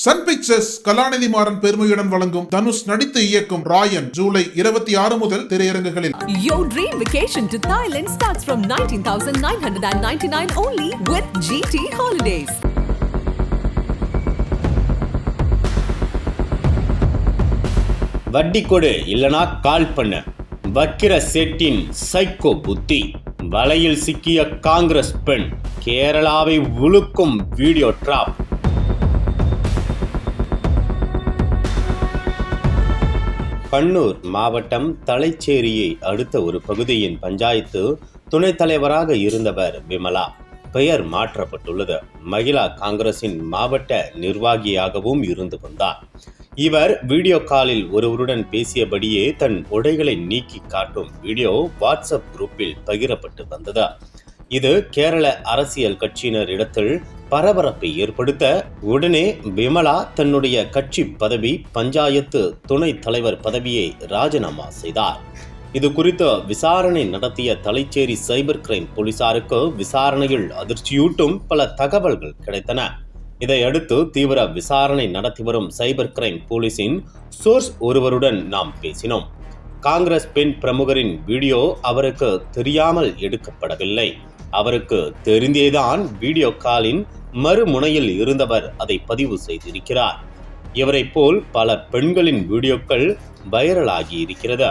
Sun pictures கலாநிதி மாறன் பெருமையுடன் வழங்கும் தனுஷ் நடித்து இயக்கும் ராயன் ஜூலை இருபத்தி ஆறு முதல் திரையரங்குகளில் Your dream vacation to Thailand starts from 19,999 only with GT Holidays. வட்டி கொடு இல்லனா கால் பண்ணு. வக்கிர செட்டின் சைக்கோ புத்தி. வலையில் சிக்கிய காங்கிரஸ் பெண் கேரளாவை உழுக்கும் வீடியோ டிராப். கண்ணூர் மாவட்டம் தலைச்சேரியை அடுத்த ஒரு பகுதியின் பஞ்சாயத்து துணைத் தலைவராக இருந்தவர் விமலா. பெயர் மாற்றப்பட்டுள்ளது. மகிழா காங்கிரசின் மாவட்ட நிர்வாகியாகவும் இருந்து வந்தார் இவர் வீடியோ காலில் ஒருவருடன் பேசியபடியே தன் உடைகளை நீக்கி காட்டும் வீடியோ வாட்ஸ்அப் குரூப்பில் பகிரப்பட்டு வந்தது. இது கேரள அரசியல் கட்சியினர் இடத்தில் பரபரப்பை ஏற்படுத்த உடனே விமலா தன்னுடைய கட்சி பதவி பஞ்சாயத்து துணைத் தலைவர் பதவியை ராஜினாமா செய்தார். இது குறித்து விசாரணை நடத்திய தலைச்சேரி சைபர் கிரைம் போலீசாருக்கு விசாரணையில் அதிர்ச்சியூட்டும் பல தகவல்கள் கிடைத்தன. இதையடுத்து தீவிர விசாரணை நடத்தி வரும் சைபர் கிரைம் போலீசின் சோர்ஸ் ஒருவருடன் நாம் பேசினோம். காங்கிரஸ் பெண் பிரமுகரின் வீடியோ அவருக்கு தெரியாமல் எடுக்கப்படவில்லை. அவருக்கு தெரிந்தேதான் வீடியோ காலின் மறுமுனையில் இருந்தவர் அதை பதிவு செய்திருக்கிறார். இவரைப் போல் பல பெண்களின் வீடியோக்கள் வைரலாகி இருக்கிறது.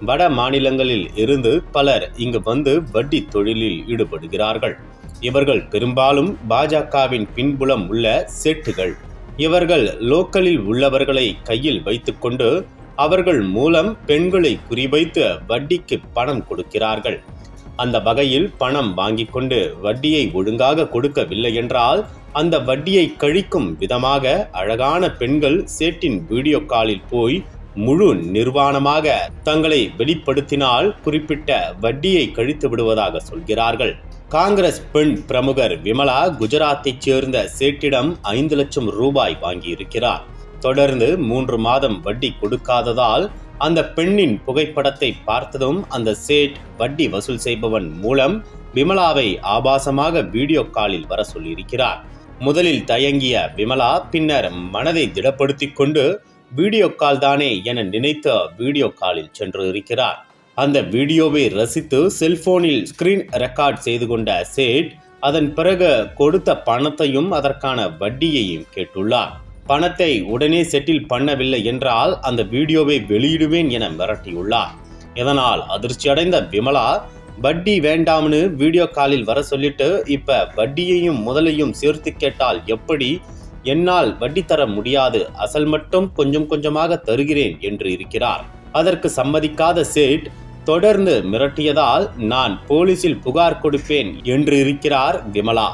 வட மாநிலங்களில் இருந்து பலர் இங்கு வந்து வட்டி தொழிலில் ஈடுபடுகிறார்கள். இவர்கள் பெரும்பாலும் பாஜகவின் பின்புலம் உள்ள செட்டுகள். இவர்கள் லோக்கலில் உள்ளவர்களை கையில் வைத்துக்கொண்டு அவர்கள் மூலம் பெண்களை குறிவைத்து வட்டிக்கு பணம் கொடுக்கிறார்கள். அந்த வகையில் பணம் வாங்கிக் கொண்டு வட்டியை ஒழுங்காக கொடுக்கவில்லை என்றால் அந்த வட்டியை கழிக்கும் விதமாக அழகான பெண்கள் சேட்டின் வீடியோ காலில் போய் முழு நிர்வாணமாக தங்களை வெளிப்படுத்தினால் குறிப்பிட்ட வட்டியை கழித்து விடுவதாக சொல்கிறார்கள். காங்கிரஸ் பெண் பிரமுகர் விமலா குஜராத்தைச் சேர்ந்த சேட்டிடம் ஐந்து லட்சம் ரூபாய் வாங்கியிருக்கிறார். தொடர்ந்து மூன்று மாதம் வட்டி கொடுக்காததால் அந்த பெண்ணின் புகைப்படத்தை பார்த்ததும் அந்த சேட் வட்டி வசூல் செய்பவன் மூலம் விமலாவை ஆபாசமாக வீடியோ காலில் வர சொல்லியிருக்கிறார். முதலில் தயங்கிய விமலா பின்னர் மனதை திடப்படுத்தி கொண்டு வீடியோ கால் தானே என நினைத்த வீடியோ காலில் சென்று இருக்கிறார் அந்த வீடியோவை ரசித்து செல்போனில் ஸ்கிரீன் ரெக்கார்ட் செய்து கொண்ட சேட் அதன் பிறகு கொடுத்த பணத்தையும் அதற்கான வட்டியையும் கேட்டுள்ளார். பணத்தை உடனே செட்டில் பண்ணவில்லை என்றால் அந்த வீடியோவை வெளியிடுவேன் என மிரட்டியுள்ளார். இதனால் அதிர்ச்சியடைந்த விமலா வட்டி வேண்டாம்னு வீடியோ காலில் வர சொல்லிட்டு இப்ப வட்டியையும் முதலையும் சேர்த்து கேட்டால் எப்படி? என்னால் வட்டி தர முடியாது. அசல் மட்டும் கொஞ்சம் கொஞ்சமாக தருகிறேன் என்று இருக்கிறார். அதற்கு சம்மதிக்காத சேட் தொடர்ந்து மிரட்டியதால் நான் போலீசில் புகார் கொடுப்பேன் என்று இருக்கிறார் விமலா.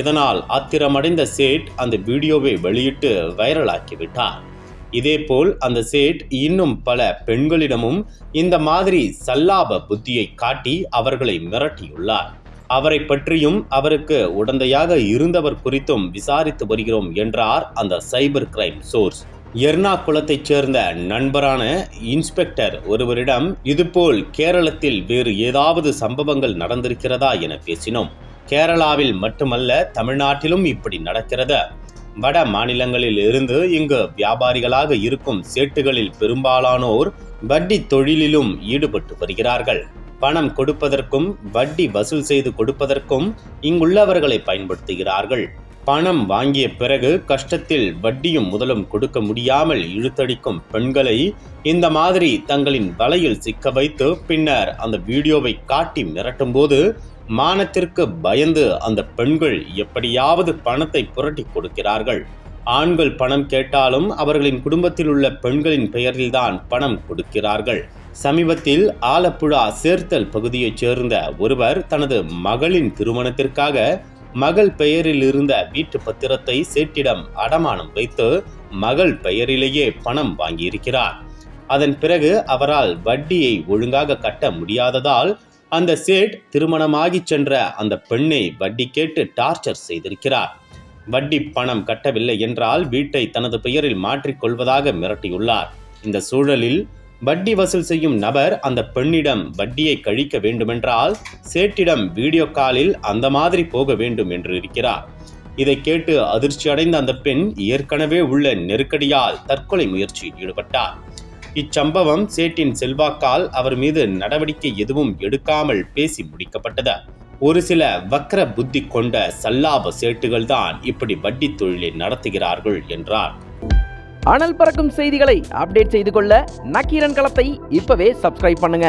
இதனால் ஆத்திரமடைந்த சேட் அந்த வீடியோவை வெளியிட்டு வைரலாக்கிவிட்டார். இதேபோல் அந்த சேட் இன்னும் பல பெண்களிடமும் இந்த மாதிரி சல்லாப புத்தியை காட்டி அவர்களை மிரட்டியுள்ளார். அவரை பற்றியும் அவருக்கு உடந்தையாக இருந்தவர் குறித்தும் விசாரித்து வருகிறோம் என்றார் அந்த சைபர் கிரைம் சோர்ஸ். எர்ணாகுளத்தைச் சேர்ந்த நண்பரான இன்ஸ்பெக்டர் ஒருவரிடம் இதுபோல் கேரளத்தில் வேறு ஏதாவது சம்பவங்கள் நடந்திருக்கிறதா என பேசினோம். கேரளாவில் மட்டுமல்ல தமிழ்நாட்டிலும் இப்படி நடக்கிறது. வட மாநிலங்களில் இருந்து இங்கு வியாபாரிகளாக இருக்கும் சேட்டுகளில் பெரும்பாலானோர் வட்டி தொழிலிலும் ஈடுபட்டு வருகிறார்கள். பணம் கொடுப்பதற்கும் வட்டி வசூல் செய்து கொடுப்பதற்கும் இங்குள்ளவர்களை பயன்படுத்துகிறார்கள். பணம் வாங்கிய பிறகு கஷ்டத்தில் வட்டியும் முதலும் கொடுக்க முடியாமல் இழுத்தடிக்கும் பெண்களை இந்த மாதிரி தங்களின் வலையில் சிக்க வைத்து பின்னர் அந்த வீடியோவை காட்டி மிரட்டும் போது மானத்திற்கு பயந்து அந்த பெண்கள் எப்படியாவது பணத்தை புரட்டி கொடுக்கிறார்கள். ஆண்கள் பணம் கேட்டாலும் அவர்களின் குடும்பத்தில் உள்ள பெண்களின் பெயரில்தான் பணம் கொடுக்கிறார்கள். சமீபத்தில் ஆலப்புழா சேர்த்தல் பகுதியைச் சேர்ந்த ஒருவர் தனது மகளின் திருமணத்திற்காக மகள் பெயரில் இருந்த வீட்டு பத்திரத்தை சேட்டிடம் அடமானம் வைத்து மகள் பெயரிலேயே பணம் வாங்கியிருக்கிறார். அதன் பிறகு அவரால் வட்டியை ஒழுங்காக கட்ட முடியாததால் அந்த சேட் திருமணமாகி சென்ற அந்த பெண்ணை வட்டி கேட்டு டார்ச்சர் செய்திருக்கிறார். வட்டி பணம் கட்டவில்லை என்றால் வீட்டை தனது பெயரில் மாற்றிக்கொள்வதாக மிரட்டியுள்ளார். இந்த சூழலில் வட்டி வசூல் செய்யும் நபர் அந்த பெண்ணிடம் வட்டியை கழிக்க வேண்டுமென்றால் சேட்டிடம் வீடியோ காலில் அந்த மாதிரி போக வேண்டும் என்று இருக்கிறார். இதை கேட்டு அதிர்ச்சி அடைந்த அந்த பெண் ஏற்கனவே உள்ள நெருக்கடியால் தற்கொலை முயற்சியில் ஈடுபட்டார். இச்சம்பவம் சேட்டின் செல்வாக்கால் அவர் மீது நடவடிக்கை எதுவும் எடுக்காமல் பேசி முடிக்கப்பட்டது. ஒரு சில வக்கர புத்தி கொண்ட சல்லாப சேட்டுகள் தான் இப்படி வட்டி தொழிலை நடத்துகிறார்கள் என்றார். அனல் பறக்கும் செய்திகளை அப்டேட் செய்து கொள்ள நக்கீரன் களத்தை இப்பவே சப்ஸ்கிரைப் பண்ணுங்க.